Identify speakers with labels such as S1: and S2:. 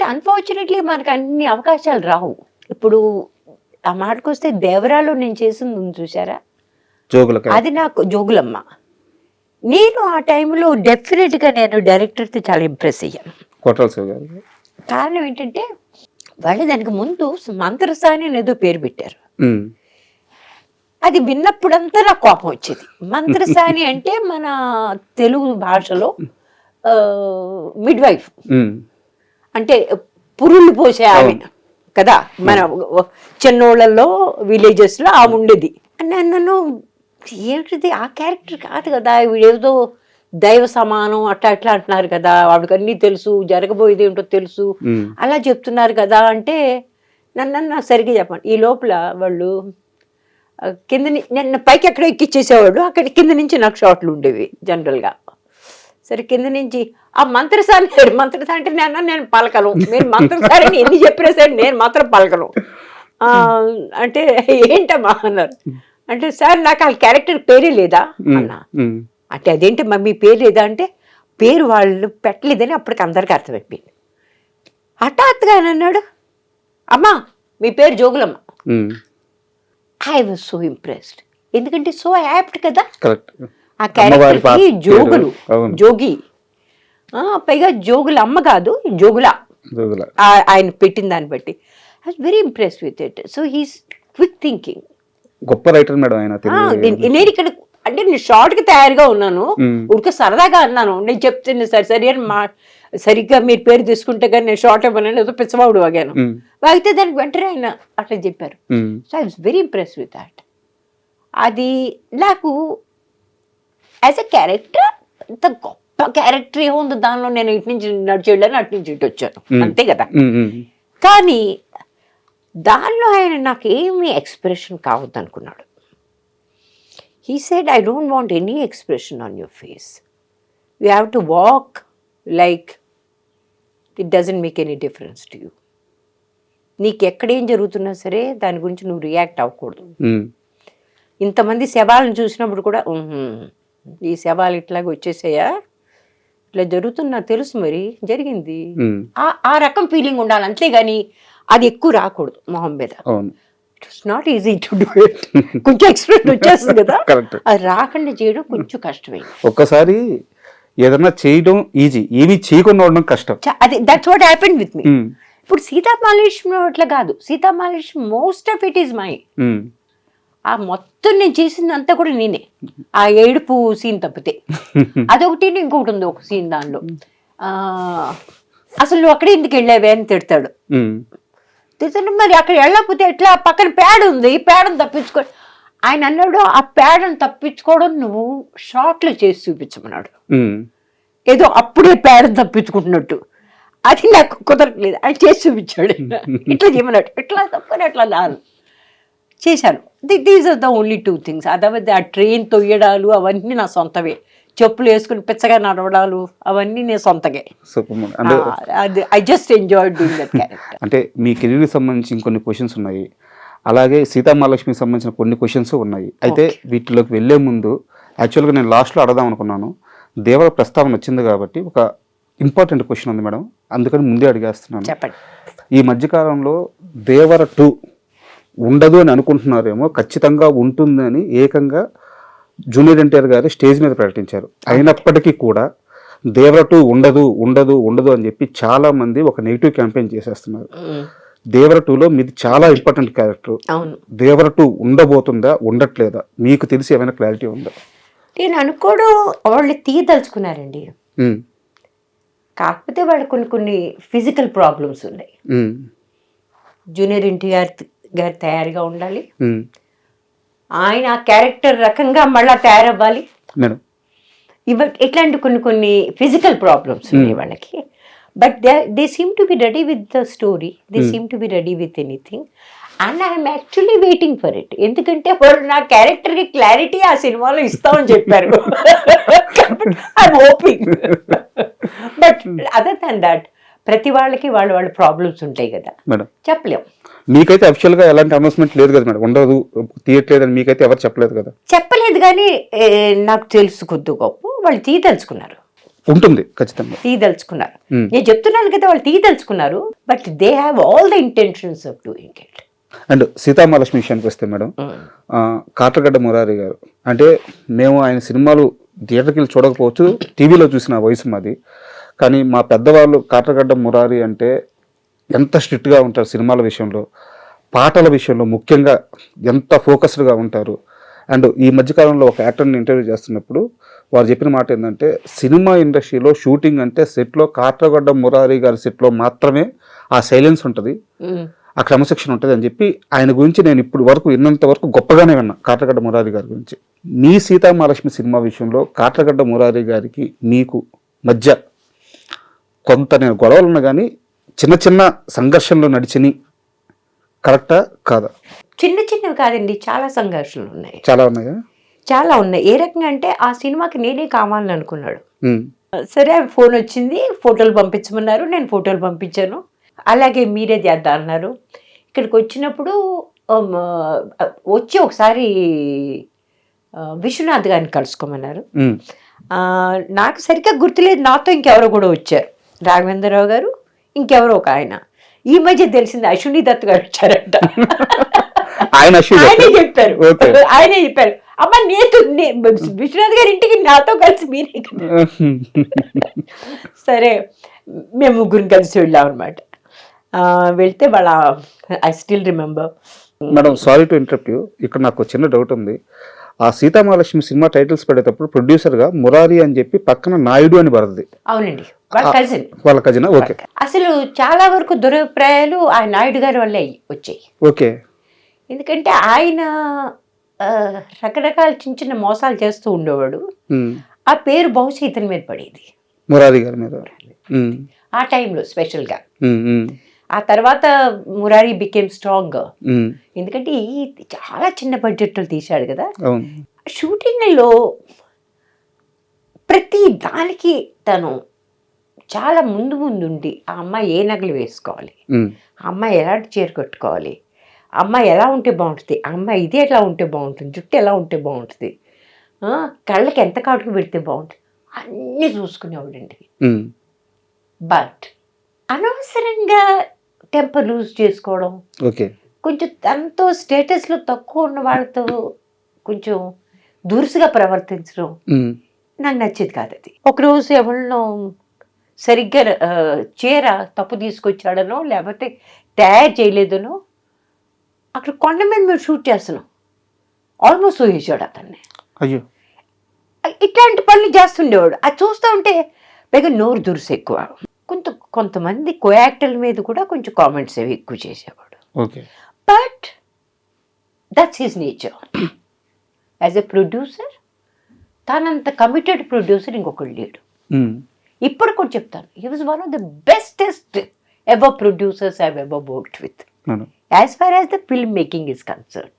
S1: But unfortunately మనకు అన్ని అవకాశాలు రావు. ఇప్పుడు ఆ మాటకు వస్తే దేవరాలో నేను చేసింది ఉంది చూసారా అది నాకు జోగులమ్మ. నేను ఆ టైంలో డెఫినెట్గా నేను డైరెక్టర్తో చాలా ఇంప్రెస్ అయ్యాను. కారణం ఏంటంటే వాళ్ళు దానికి ముందు మంత్రసాని ఏదో పేరు పెట్టారు. అది విన్నప్పుడంతా నాకు కోపం వచ్చేది. మంత్రసాని అంటే మన తెలుగు భాషలో మిడ్ వైఫ్ అంటే పురుళ్ళు పోసే ఆమె కదా? మన చిన్నోళ్ళల్లో విలేజెస్లో ఆమె ఉండేది నన్ను ఏమిటిది ఆ క్యారెక్టర్ కాదు కదా. వీడేదో దైవ సమానం అట్లా అట్లా అంటున్నారు కదా. వాడికి అన్నీ తెలుసు జరగబోయేది ఏంటో తెలుసు. అలా చెప్తున్నారు కదా అంటే నన్ను నాకు సరిగ్గా చెప్పండి ఈ లోపల వాళ్ళు కింద నన్ను పైకి ఎక్కడో ఎక్కిచ్చేసేవాడు. అక్కడ కింద నుంచి నాకు షాట్లు ఉండేవి జనరల్గా. సరే కింద నుంచి ఆ మంత్రసారి లేడు మంత్రసారి అంటే నేను నేను పలకను. మీరు మంత్రసారిని ఎన్ని చెప్పినా సరే నేను మాత్రం పలకను. అంటే ఏంటమ్మా అన్నారు. అంటే సార్ నాకు ఆ క్యారెక్టర్ పేరే లేదా? అన్నా. అంటే అదేంటి మమ్మీ పేరు లేదా? అంటే పేరు వాళ్ళు పెట్టలేదని అప్పటికి అందరికీ అర్థమైపోయింది. హఠాత్తుగా ఆయన అన్నాడు అమ్మా మీ పేరు Jogulamma. I was so impressed ఎందుకంటే సో యాప్ట్ కదా?
S2: కరెక్ట్.
S1: ఆ
S2: అమ్మవారి
S1: క్యారెక్టర్
S2: పాత్ర
S1: జోగులు. జోగి. ఆ, పైగా జోగుల అమ్మ కాదు జోగుల. ఆయన పెట్టిన దాన్ని బట్టి. I very impressed with it so he's quick thinking
S2: గొప్ప రైటర్ మేడం ఆయన
S1: నేను ఇక్కడ అంటే నేను షార్ట్కి తయారుగా ఉన్నాను. ఉడక సరదాగా అన్నాను. నేను చెప్తుంది సరే సరే అని మా సరిగ్గా మీరు పేరు తీసుకుంటే కానీ నేను షార్ట్ ఇవ్వను ఏదో పిచ్చవాడు వాగాను వాగితే దానికి వెంటనే ఆయన అట్లా చెప్పారు. So I was very impress with that అది నాకు యాజ్ ఎ క్యారెక్టర్ ఇంత గొప్ప క్యారెక్టర్ ఏముంది దానిలో నేను ఇటు నుంచి నడిచేళ్ళని అటు నుంచి ఇటు వచ్చాను. అంతే కదా? కానీ దానిలో ఆయన నాకు ఏమి ఎక్స్ప్రెషన్ కావద్దు అనుకున్నాడు he said I don't want any expression on your face you have to walk like it doesn't make any difference to you నీకు ఎక్కడేం జరుగుతున్నా సరే దాని గురించి నువ్వు రియాక్ట్ అవ్వకూడదు. ఇంతమంది శవాలను చూసినప్పుడు కూడా "ఉహుం, ఈ శవాలు ఇట్లాగ వచ్చేసాయా? ఇట్లా జరుగుతున్నా తెలుసు మరి జరిగింది. ఆ- రకం ఫీలింగ్ ఉండాలి అంతేగాని అది ఎక్కువ రాకూడదు మొహం మీద. It's not easy to do it కొంచెం ఎక్స్ప్రెషన్ వచ్చేస్తుంది కదా. అది రాకుండా చేయడం కొంచెం కష్టమే
S2: ఒక్కసారి ఏదన్నా చేయడం ఈజీ ఏమీ చేయకుండా ఉండడం కష్టం.
S1: అది that's what happen with me ఇప్పుడు సీతామాలేశ్వరం అట్లా కాదు. సీతామాలేశ్వరం most of it is my ఆ మొత్తం నేను చేసిందంతా కూడా నేనే. ఆ ఏడుపు సీన్ తప్పితే. అదొకటి ఇంకొకటి ఉంది ఒక సీన్ దానిలో. ఆ, అసలు నువ్వు అక్కడే ఎందుకు వెళ్ళావే అని తిడతాడు.
S2: ఉమ్,
S1: తిడుతుంటే మరి అక్కడ వెళ్ళకపోతే ఎట్లా? పక్కన పేడ ఉంది పేడను తప్పించుకో. ఆయన అన్నాడు ఆ పేడను తప్పించుకోవడం నువ్వు షార్ట్లో చేసి చూపించమన్నాడు. ఏదో అప్పుడే పేడను తప్పించుకుంటున్నట్టు. అది నాకు కుదరట్లేదు. ఆయన చేసి చూపించాడు. ఇట్లా చేయమన్నాడు. ఇట్లా తప్పని అట్లా దాని. చేశాను these are the only two things అదవద్దు ఆ ట్రైన్ తొయ్యడాలు అవన్నీ నా సొంతవే. చెప్పులు వేసుకుని పిచ్చగా నడవడాలు అవన్నీ నేను సొంతగే అది I just enjoy doing that character
S2: అంటే మీ కెరీర్కి సంబంధించి ఇంకొన్ని క్వశ్చన్స్ ఉన్నాయి. అలాగే సీతామహాలక్ష్మికి సంబంధించిన కొన్ని క్వశ్చన్స్ ఉన్నాయి. అయితే వీటిలోకి వెళ్ళే ముందు యాక్చువల్గా నేను లాస్ట్లో అడదాం అనుకున్నాను. దేవర ప్రస్తావన వచ్చింది కాబట్టి ఒక ఇంపార్టెంట్ క్వశ్చన్ ఉంది మేడం. అందుకని ముందే అడిగేస్తున్నాను.
S1: చెప్పండి.
S2: ఈ మధ్యకాలంలో దేవర టూ ఉండదు అని అనుకుంటున్నారేమో ఖచ్చితంగా ఉంటుందని ఏకంగా జూనియర్ ఎన్టీఆర్ గారు స్టేజ్ మీద ప్రకటించారు. అయినప్పటికీ కూడా దేవర టూ ఉండదు ఉండదు ఉండదు అని చెప్పి చాలా మంది ఒక నెగిటివ్ క్యాంపెయిన్ చేసేస్తున్నారు. దేవర టూలో మీది చాలా ఇంపార్టెంట్ క్యారెక్టర్. దేవర టూ ఉండబోతుందా ఉండట్లేదా? మీకు తెలిసి ఏమైనా క్లారిటీ ఉందా?
S1: నేను అనుకోవడం వాళ్ళు తీయదలుచుకున్నారండి. కాకపోతే వాళ్ళు కొన్ని కొన్ని ఫిజికల్ ప్రాబ్లమ్స్ ఉన్నాయి. జూనియర్ ఎన్టీఆర్ గారు తయారుగా ఉండాలి. ఆయన ఆ క్యారెక్టర్ రకంగా మళ్ళా తయారవ్వాలి. ఇవ ఇట్లాంటి కొన్ని కొన్ని ఫిజికల్ ప్రాబ్లమ్స్ ఉన్నాయి వాళ్ళకి. But they they seem to be ready with the story. They seem to be ready with anything. And I'm actually waiting for it. ఎందుకంటే వాళ్ళు నా క్యారెక్టర్కి క్లారిటీ ఆ సినిమాలో ఇస్తామని చెప్పారు. I'm hoping. But other than that ప్రతి వాళ్ళకి వాళ్ళ వాళ్ళ ప్రాబ్లమ్స్ ఉంటాయి కదా.
S2: మేడం.
S1: చెప్పలేం.
S2: మీకైతే అఫిషియల్గా ఎలాంటి అనౌన్స్మెంట్ లేదు కదా మేడం. ఉండదు తీయట్లేదని మీకైతే ఎవరు చెప్పలేదు కదా?
S1: చెప్పలేదు కానీ నాకు తెలుసు కొద్ది గొప్ప. వాళ్ళు తీయదలుచుకున్నారు
S2: ఉంటుంది ఖచ్చితంగా.
S1: తీయదలుచుకున్నారు. నేను చెప్తున్నాను కదా వాళ్ళు తీయదలుచుకున్నారు but they have all the intentions of doing it
S2: and Seethamahalakshmi విషయానికి వస్తే మేడం ఆ, కాట్రగడ్డ మురారి గారు. అంటే మేము ఆయన సినిమాలు థియేటర్కి వెళ్ళి చూడకపోవచ్చు టీవీలో చూసిన వయసు మాది. కానీ మా పెద్దవాళ్ళు కాట్రగడ్డ మురారి అంటే ఎంత స్ట్రిక్ట్గా ఉంటారు సినిమాల విషయంలో పాటల విషయంలో ముఖ్యంగా ఎంత ఫోకస్డ్గా ఉంటారు. అండ్ ఈ మధ్యకాలంలో ఒక యాక్టర్ని ఇంటర్వ్యూ చేస్తున్నప్పుడు వారు చెప్పిన మాట ఏంటంటే సినిమా ఇండస్ట్రీలో షూటింగ్ అంటే సెట్లో కాట్రగడ్డ మురారి గారి సెట్లో మాత్రమే ఆ సైలెన్స్ ఉంటుంది. ఆ క్రమశిక్షణ ఉంటుంది అని చెప్పి ఆయన గురించి నేను ఇప్పుడు వరకు విన్నంత వరకు గొప్పగానే విన్నా కాట్రగడ్డ మురారి గారి గురించి. మీ సీతామహాలక్ష్మి సినిమా విషయంలో కాట్రగడ్డ మురారి గారికి మీకు మధ్య కొంత నేను గొడవలు ఉన్నా కానీ చిన్న చిన్న సంఘర్షణలు నడిచిని కరెక్టా కాదా?
S1: చిన్న చిన్నవి కాదండి చాలా సంఘర్షణలు ఉన్నాయి.
S2: చాలా ఉన్నాయా?
S1: చాలా ఉన్నాయి. ఏ రకంగా అంటే ఆ సినిమాకి నేనే కావాలని అనుకున్నాడు. సరే ఫోన్ వచ్చింది ఫోటోలు పంపించమన్నారు నేను ఫోటోలు పంపించాను. అలాగే మీరే చేద్దాం అన్నారు. ఇక్కడికి వచ్చినప్పుడు వచ్చి ఒకసారి విశ్వనాథ్ గారిని కలుసుకోమన్నారు. నాకు సరిగ్గా గుర్తులేదు నాతో ఇంకెవరో కూడా వచ్చారు. రాఘవేంద్రరావు గారు ఇంకెవరో ఒక ఆయన. ఈ మధ్య తెలిసింది అశ్విని దత్ గారు వచ్చారంట.
S2: ఆయన
S1: ఆయనే
S2: చెప్పారు.
S1: ఆయనే చెప్పారు. అమ్మ నేతు నే- విశ్వనాథ్ గారి ఇంటికి నాతో కలిసి మీరే సరే మేము ముగ్గురు కలిసి వెళ్ళాం అనమాట వెళ్తే వాళ్ళ I still remember.
S2: Madam sorry to interrupt you. ఇక్కడ నాకు చిన్న డౌట్ ఉంది. ఆ సీతామహాలక్ష్మి సినిమా టైటిల్స్ పెట్టేటప్పుడు ప్రొడ్యూసర్గా మురారి అని చెప్పి పక్కన నాయుడు అని పడుతుంది.
S1: అవునండి. వాళ్ళ కజిన్
S2: ఓకే.
S1: అసలు చాలా వరకు దురభిప్రాయాలు ఆ నాయుడు గారి వల్లే వచ్చాయి.
S2: ఓకే.
S1: ఎందుకంటే ఆయన రకరకాల చిన్న చిన్న మోసాలు చేస్తూ ఉండేవాడు. ఆ పేరు బహుశా ఇతని మీద పడేది.
S2: మురారి గారి మీద.
S1: ఆ టైంలో స్పెషల్గా. ఆ తర్వాత మురారి బికేమ్ స్ట్రాంగ్ ఎందుకంటే ఈ చాలా చిన్న బడ్జెట్లో తీశాడు కదా. షూటింగ్లో ప్రతి దానికి తను చాలా ముందు ముందు ఉండి ఆ అమ్మాయి ఏ నగలు వేసుకోవాలి? ఆ అమ్మాయి ఎలాంటి చీర కట్టుకోవాలి? అమ్మాయి ఎలా ఉంటే బాగుంటుంది? ఆ అమ్మాయి ఇది ఎలా ఉంటే బాగుంటుంది? జుట్టు ఎలా ఉంటే బాగుంటుంది? కళ్ళకి ఎంత కాటుకు పెడితే బాగుంటుంది? అన్నీ చూసుకునేవాడండి బట్ అనవసరంగా టెంపర్ లూజ్ చేసుకోవడం.
S2: ఓకే.
S1: కొంచెం తనతో స్టేటస్లో తక్కువ ఉన్న వాళ్ళతో కొంచెం దురుసుగా ప్రవర్తించడం నాకు నచ్చేది కాదు అది. ఒకరోజు ఎవరినో సరిగ్గా చీర తప్పు తీసుకొచ్చాడనో లేకపోతే తయారు చేయలేదనో అక్కడ కొండ మీద మేము షూట్ చేస్తున్నాం. ఆల్మోస్ట్ ఊహించాడు అతన్ని.
S2: అయ్యో.
S1: ఇట్లాంటి పనులు చేస్తుండేవాడు. అది చూస్తూ ఉంటే పైగా నోరు దురుసు ఎక్కువ. కొంతమంది కో యాక్టర్ల మీద కూడా కొంచెం కామెంట్స్ అవి ఎక్కువ చేసేవాడు. But that's his nature as a producer తానంత committed producer ఇంకొకడు లేడు.
S2: ఉమ్,
S1: ఇప్పుడు కూడా చెప్తాను he was one of the bestest ever producers I ever worked with as far as the film making is concern